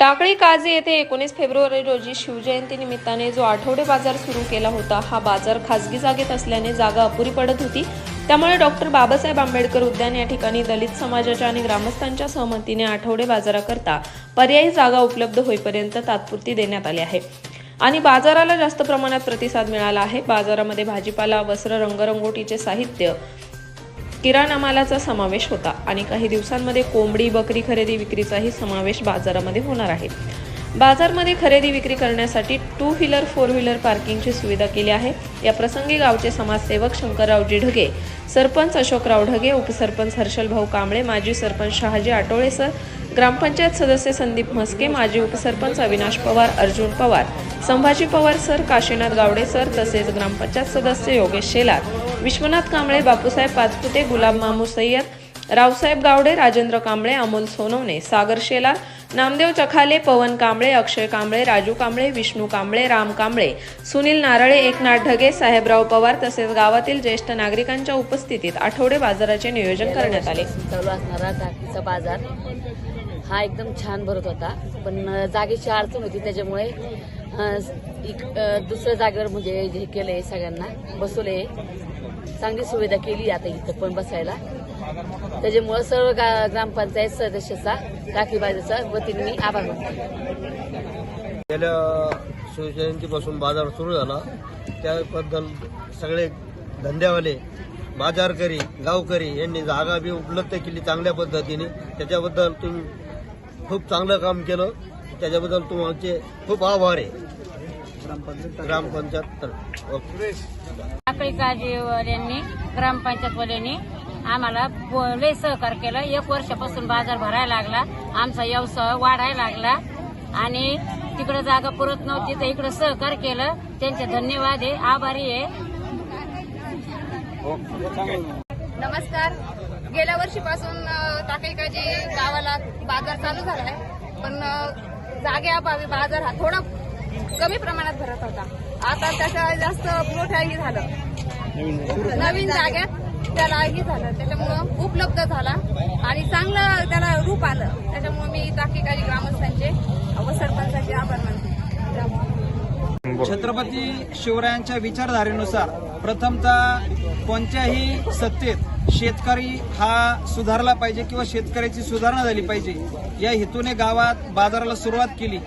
टाकळी काजे येथे एकोणीस फेब्रुवारी रोजी शिवजयंती निमित्ताने जो आठवडे बाजार सुरू केला होता हा बाजार खासगी जागेत असल्याने जागा अपुरी पडत होती. त्यामुळे डॉक्टर बाबासाहेब आंबेडकर उद्यान या ठिकाणी दलित समाजाच्या आणि ग्रामस्थांच्या सहमतीने आठवडे बाजाराकरता पर्यायी जागा उपलब्ध होईपर्यंत तात्पुरती देण्यात आली आहे. आणि बाजाराला जास्त प्रमाणात प्रतिसाद मिळाला आहे. बाजारामध्ये भाजीपाला वस्त्र रंगरंगोटीचे साहित्य किराणा मालाचा समावेश होता आणि काही दिवसांमध्ये कोंबडी बकरी खरेदी विक्रीचाही समावेश बाजारामध्ये होणार आहे. बाजारमध्ये खरेदी विक्री करण्यासाठी टू व्हीलर फोर व्हीलर पार्किंगची सुविधा केली आहे. या प्रसंगी गावचे समाजसेवक शंकररावजी ढगे सरपंच अशोकराव ढगे उपसरपंच हर्षलभाऊ कांबळे माजी सरपंच शहाजी आटोळे सर ग्रामपंचायत सदस्य संदीप म्हस्के माजी उपसरपंच अविनाश पवार अर्जुन पवार संभाजी पवार सर काशीनाथ गावडे सर तसेच ग्रामपंचायत सदस्य योगेश शेलार. विश्वनाथ कांबळे बापूसाहेब पाचपुते गुलाब मामू सय्यद रावसाहेब गावडे राजेंद्र कांबळे अमोल सोनवणे सागर शेलार नामदेव चखाले पवन कांबळे अक्षय कांबळे राजू कांबळे विष्णू कांबळे राम कांबळे सुनील नारळे एकनाथ ढगे साहेबराव पवार तसेच गावातील ज्येष्ठ नागरिकांच्या उपस्थितीत आठवडे बाजाराचे नियोजन करण्यात आले. चालू असणारा टाकीचा बाजार. हा एकदम छान भरत होता. पण जागेची अडचण होती. त्याच्यामुळे इक- दुसऱ्या जागेवर म्हणजे हे केलंय सगळ्यांना. बसवले चांगली सुविधा केली आता इथं पण बसायला. त्याच्यामुळे सर्व गा- ग्रामपंचायत सदस्याचा टाकी वतीने मी आभार मानतो. गेल्या शिवजयंतीपासून बाजार सुरू झाला. त्याबद्दल सगळे धंद्यावाले बाजारकरी गावकरी यांनी जागा बी उपलब्ध केली चांगल्या पद्धतीने. त्याच्याबद्दल तुम्ही खूप चांगलं काम केलं. त्याच्याबद्दल तुमचे खूप आभार आहे. ग्रामपंचायत. ओके. ग्रामपंचायतवाल्यांनी आम्हाला लय सहकार केलं. एक वर्षापासून बाजार भरायला लागला. आमचा व्यवसाय वाढायला लागला. आणि तिकडे जागा पुरत नव्हती तर इकडे सहकार केलं. त्यांचे धन्यवाद आहे. आभारी आहे. नमस्कार. गेल्या वर्षीपासून टाकेकाजी गावाला बाजार चालू झालाय. पण अ, जागेअभावी बाजार हा थोडा कमी प्रमाणात भरत होता. आता त्याच्या जास्त मोठ्याही झालं. नवीन जाग्यात त्यालाही झालं. त्याच्यामुळं उपलब्ध झाला. आणि चांगलं त्याला रूप आलं. त्याच्यामुळे मी टाकेकाजी ग्रामस्थांचे व सरपंचाचे आभार मानते. छत्रपती शिवरायांच्या विचारधारेनुसार प्रथमतः कोणत्याही सत्तेत शेतकरी हा सुधारला पाहिजे किंवा शेतकऱ्याची सुधारणा झाली पाहिजे या हेतूने गावात बाजाराला सुरुवात केली.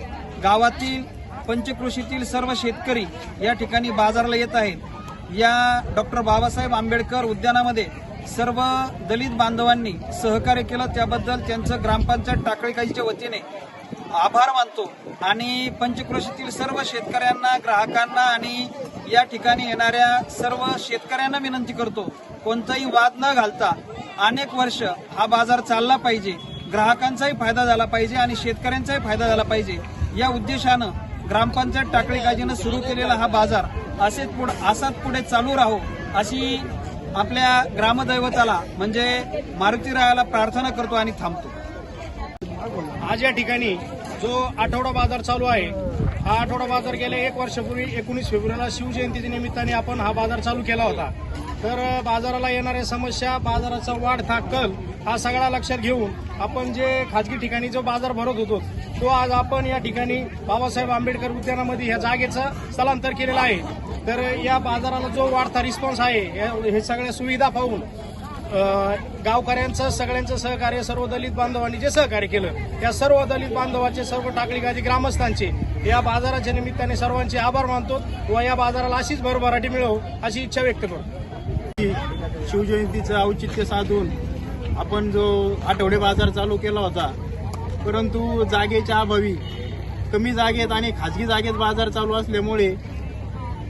गावातील पंचकृषीतील सर्व शेतकरी या ठिकाणी बाजाराला येत आहेत. या डॉक्टर बाबासाहेब आंबेडकर उद्यानामध्ये सर्व दलित बांधवांनी सहकार्य केलं. त्याबद्दल त्यांचं ग्रामपंचायत टाकळीकाईच्या वतीने आभार मानतो. आणि पंचक्रोशीतील सर्व शेतकऱ्यांना ग्राहकांना आणि या ठिकाणी येणाऱ्या सर्व शेतकऱ्यांना विनंती करतो कोणताही वाद न घालता अनेक वर्ष हा बाजार चालला पाहिजे. ग्राहकांचाही फायदा झाला पाहिजे आणि शेतकऱ्यांचाही फायदा झाला पाहिजे. या उद्देशानं ग्रामपंचायत टाकळी काजीनं सुरू केलेला हा बाजार असेच पुढे असाच पुढे चालू राहो अशी आपल्या ग्रामदैवताला म्हणजे मारुतीरायाला प्रार्थना करतो आणि थांबतो. आज या ठिकाणी जो आठवडा बाजार चालू आहे हा आठवडा बाजार गेल्या एक वर्षापूर्वी एकोणीस फेब्रुवारीला शिवजयंतीच्या निमित्ताने आपण हा बाजार चालू केला होता. तर बाजाराला येणाऱ्या समस्या बाजाराचा वाढता कल हा सगळा लक्षात घेऊन आपण जे खाजगी ठिकाणी जो बाजार भरत होतो तो आज आपण या ठिकाणी बाबासाहेब आंबेडकर उद्यानामध्ये ह्या जागेचं स्थलांतर केलेलं आहे. तर या बाजाराला जो वाढता रिस्पॉन्स आहे या- हे सगळ्या सुविधा पाहून गावकऱ्यांचं सगळ्यांचं सहकार्य सर्व दलित बांधवांनी जे सहकार्य केलं त्या सर्व दलित बांधवाचे सर्व टाकळी गादी ग्रामस्थांचे या बाजाराच्या निमित्ताने सर्वांचे आभार मानतो व या बाजाराला अशीच भरभराटी मिळवू अशी इच्छा व्यक्त करतो. शिवजयंतीचं औचित्य साधून आपण जो आठवडे बाजार चालू केला होता परंतु जागेच्या अभावी कमी जागेत आणि खाजगी जागेत बाजार चालू असल्यामुळे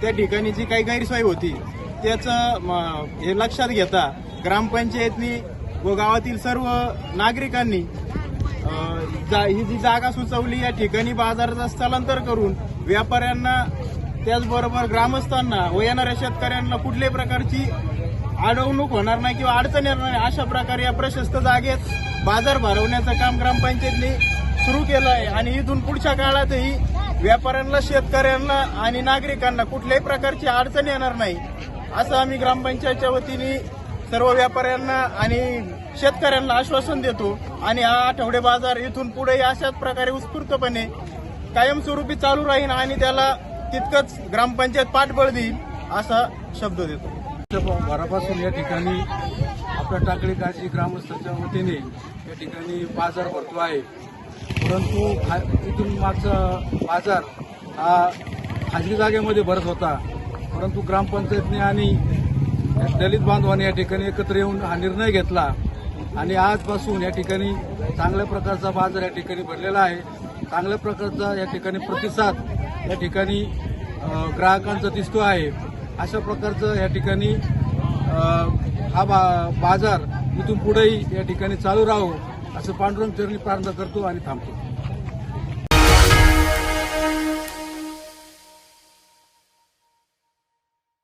त्या ठिकाणी जी काही गैरसोय होती. त्याचं म, हे लक्षात घेता ग्रामपंचायतनी व गावातील सर्व नागरिकांनी जा- ही जी जागा सुचवली या ठिकाणी बाजाराचं स्थलांतर करून व्यापाऱ्यांना त्याचबरोबर ग्रामस्थांना व येणाऱ्या शेतकऱ्यांना कुठल्याही प्रकारची अडवणूक होणार नाही किंवा अडचण येणार नाही. अशा प्रकारे या प्रशस्त जागेत बाजार भरवण्याचं काम ग्रामपंचायतने सुरू केलं आहे आणि इथून पुढच्या काळातही व्यापाऱ्यांना शेतकऱ्यांना आणि नागरिकांना कुठल्याही प्रकारची अडचण येणार नाही असं आम्ही ग्रामपंचायतच्या वतीने सर्व व्यापाऱ्यांना आणि शेतकऱ्यांना आश्वासन देतो. आणि हा आठवडे बाजार इथून पुढे अशाच प्रकारे उत्स्फूर्तपणे कायमस्वरूपी चालू राहील आणि त्याला तितकंच ग्रामपंचायत पाठबळ देईल असा शब्द देतो. भरापासून या ठिकाणी आपल्या टाकळी काळजी ग्रामस्थांच्या वतीने या ठिकाणी बाजार भरतो आहे. परंतु हा- इथून मागचा बाजार हा खाजगी जागेमध्ये भरत होता. परंतु ग्रामपंचायतने आणि दलित बांधवांनी या ठिकाणी एकत्र येऊन हा निर्णय घेतला. आणि आजपासून या ठिकाणी चांगल्या प्रकारचा बाजार या ठिकाणी भरलेला आहे. चांगल्या प्रकारचा या ठिकाणी प्रतिसाद या ठिकाणी ग्राहकांचा दिसतो आहे. अशा प्रकारचं या ठिकाणी हा बा बाजार इथून पुढेही या ठिकाणी चालू राहो असं पांडुरंग चरणी प्रार्थना करतो आणि थांबतो.